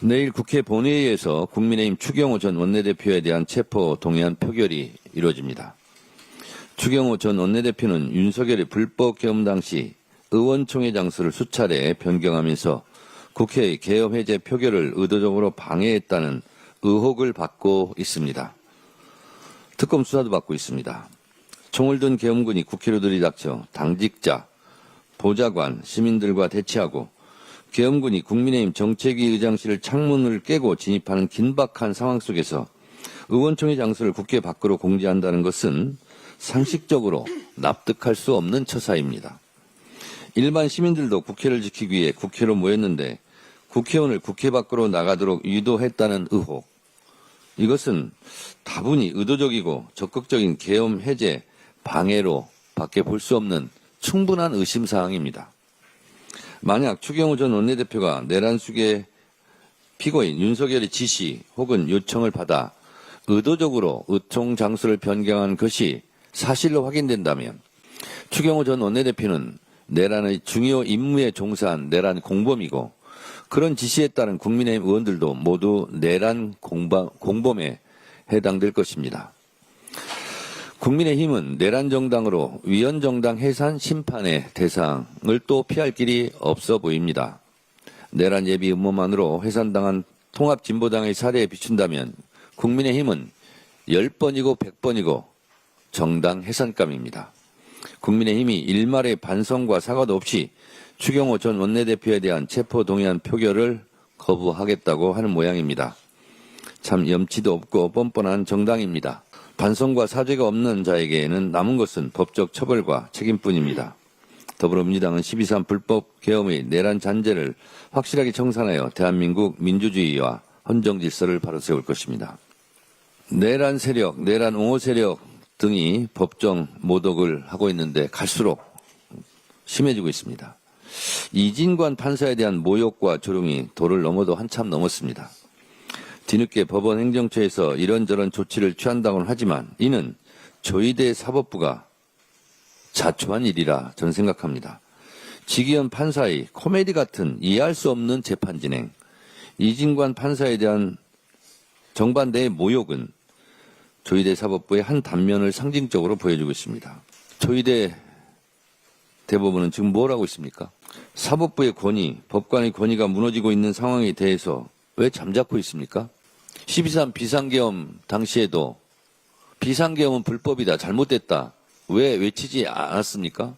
내일 국회 본회의에서 국민의힘 추경호 전 원내대표에 대한 체포 동의안 표결이 이루어집니다. 추경호 전 원내대표는 윤석열의 불법 계엄 당시 의원총회 장소를 수차례 변경하면서 국회의 계엄 해제 표결을 의도적으로 방해했다는 의혹을 받고 있습니다. 특검 수사도 받고 있습니다. 총을 든 계엄군이 국회로 들이닥쳐 당직자, 보좌관, 시민들과 대치하고 계엄군이 국민의힘 정책위 의장실을 창문을 깨고 진입하는 긴박한 상황 속에서 의원총회 장소를 국회 밖으로 공지한다는 것은 상식적으로 납득할 수 없는 처사입니다. 일반 시민들도 국회를 지키기 위해 국회로 모였는데 국회의원을 국회 밖으로 나가도록 유도했다는 의혹. 이것은 다분히 의도적이고 적극적인 계엄 해제 방해로 밖에 볼 수 없는 충분한 의심 사항입니다. 만약 추경호 전 원내대표가 내란 수계 피고인 윤석열의 지시 혹은 요청을 받아 의도적으로 의총 장소를 변경한 것이 사실로 확인된다면 추경호 전 원내대표는 내란의 중요 임무에 종사한 내란 공범이고 그런 지시에 따른 국민의힘 의원들도 모두 내란 공범, 공범에 해당될 것입니다. 국민의힘은 내란 정당으로 위헌 정당 해산 심판의 대상을 또 피할 길이 없어 보입니다. 내란 예비 음모만으로 해산당한 통합진보당의 사례에 비춘다면 국민의힘은 10번이고 100번이고 정당 해산감입니다. 국민의힘이 일말의 반성과 사과도 없이 추경호 전 원내대표에 대한 체포 동의안 표결을 거부하겠다고 하는 모양입니다. 참 염치도 없고 뻔뻔한 정당입니다. 반성과 사죄가 없는 자에게는 남은 것은 법적 처벌과 책임뿐입니다. 더불어민주당은 12.3 불법 계엄의 내란 잔재를 확실하게 청산하여 대한민국 민주주의와 헌정 질서를 바로 세울 것입니다. 내란 세력, 내란 옹호 세력 등이 법정 모독을 하고 있는데 갈수록 심해지고 있습니다. 이진관 판사에 대한 모욕과 조롱이 도를 넘어도 한참 넘었습니다. 뒤늦게 법원 행정처에서 이런저런 조치를 취한다고는 하지만 이는 조희대 사법부가 자초한 일이라 저는 생각합니다. 지기현 판사의 코미디 같은 이해할 수 없는 재판 진행, 이진관 판사에 대한 정반대의 모욕은 조희대 사법부의 한 단면을 상징적으로 보여주고 있습니다. 조희대 대법원은 지금 뭘 하고 있습니까? 사법부의 권위, 법관의 권위가 무너지고 있는 상황에 대해서 왜 잠자코 있습니까? 12.3 비상계엄 당시에도 비상계엄은 불법이다, 잘못됐다. 왜 외치지 않았습니까?